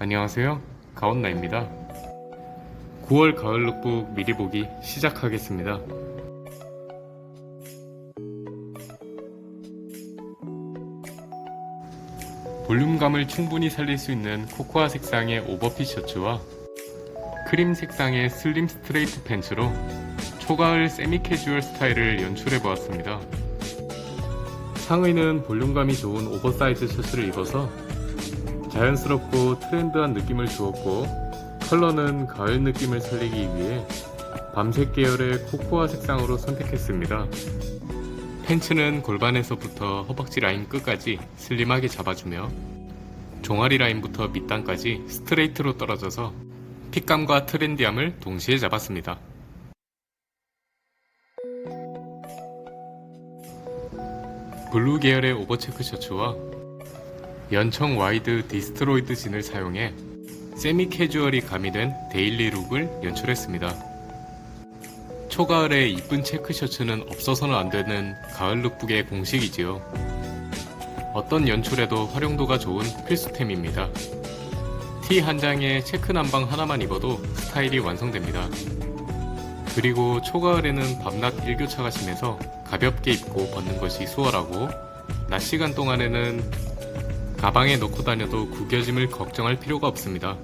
안녕하세요. 가온나입니다. 9월 가을 룩북 미리 보기 시작하겠습니다. 볼륨감을 충분히 살릴 수 있는 코코아 색상의 오버핏 셔츠와 크림 색상의 슬림 스트레이트 팬츠로 초가을 세미 캐주얼 스타일을 연출해 보았습니다. 상의는 볼륨감이 좋은 오버사이즈 셔츠를 입어서 자연스럽고 트렌드한 느낌을 주었고 컬러는 가을 느낌을 살리기 위해 밤색 계열의 코코아 색상으로 선택했습니다. 팬츠는 골반에서부터 허벅지 라인 끝까지 슬림하게 잡아주며 종아리 라인부터 밑단까지 스트레이트로 떨어져서 핏감과 트렌디함을 동시에 잡았습니다. 블루 계열의 오버체크 셔츠와 연청 와이드 디스트로이드 진을 사용해 세미 캐주얼이 가미된 데일리 룩을 연출했습니다. 초가을에 이쁜 체크 셔츠는 없어서는 안 되는 가을 룩북의 공식이지요. 어떤 연출에도 활용도가 좋은 필수템입니다. 티 한 장에 체크 남방 하나만 입어도 스타일이 완성됩니다. 그리고 초가을에는 밤낮 일교차가 심해서 가볍게 입고 벗는 것이 수월하고 낮 시간 동안에는 가방에 넣고 다녀도 구겨짐을 걱정할 필요가 없습니다.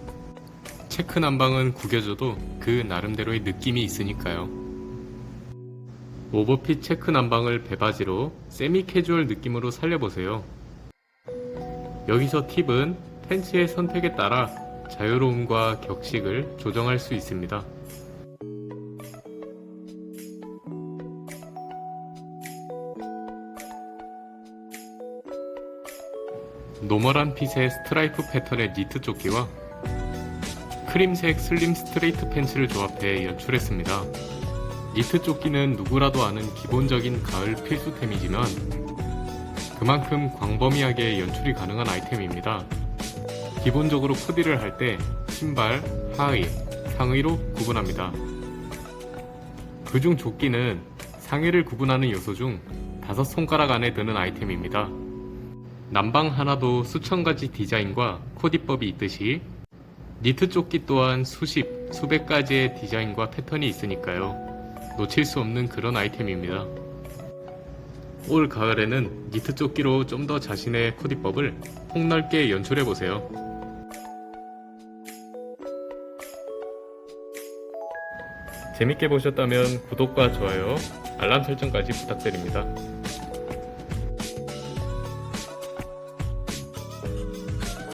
체크 남방은 구겨져도 그 나름대로의 느낌이 있으니까요. 오버핏 체크 남방을 배바지로 세미 캐주얼 느낌으로 살려보세요. 여기서 팁은 팬츠의 선택에 따라 자유로움과 격식을 조정할 수 있습니다. 노멀한 핏의 스트라이프 패턴의 니트 조끼와 크림색 슬림 스트레이트 팬츠를 조합해 연출했습니다. 니트 조끼는 누구라도 아는 기본적인 가을 필수템이지만 그만큼 광범위하게 연출이 가능한 아이템입니다. 기본적으로 코디를 할 때 신발, 하의, 상의로 구분합니다. 그중 조끼는 상의를 구분하는 요소 중 다섯 손가락 안에 드는 아이템입니다. 남방 하나도 수천 가지 디자인과 코디법이 있듯이 니트 조끼 또한 수십, 수백 가지의 디자인과 패턴이 있으니까요. 놓칠 수 없는 그런 아이템입니다. 올 가을에는 니트 조끼로 좀 더 자신의 코디법을 폭넓게 연출해 보세요. 재밌게 보셨다면 구독과 좋아요, 알람 설정까지 부탁드립니다.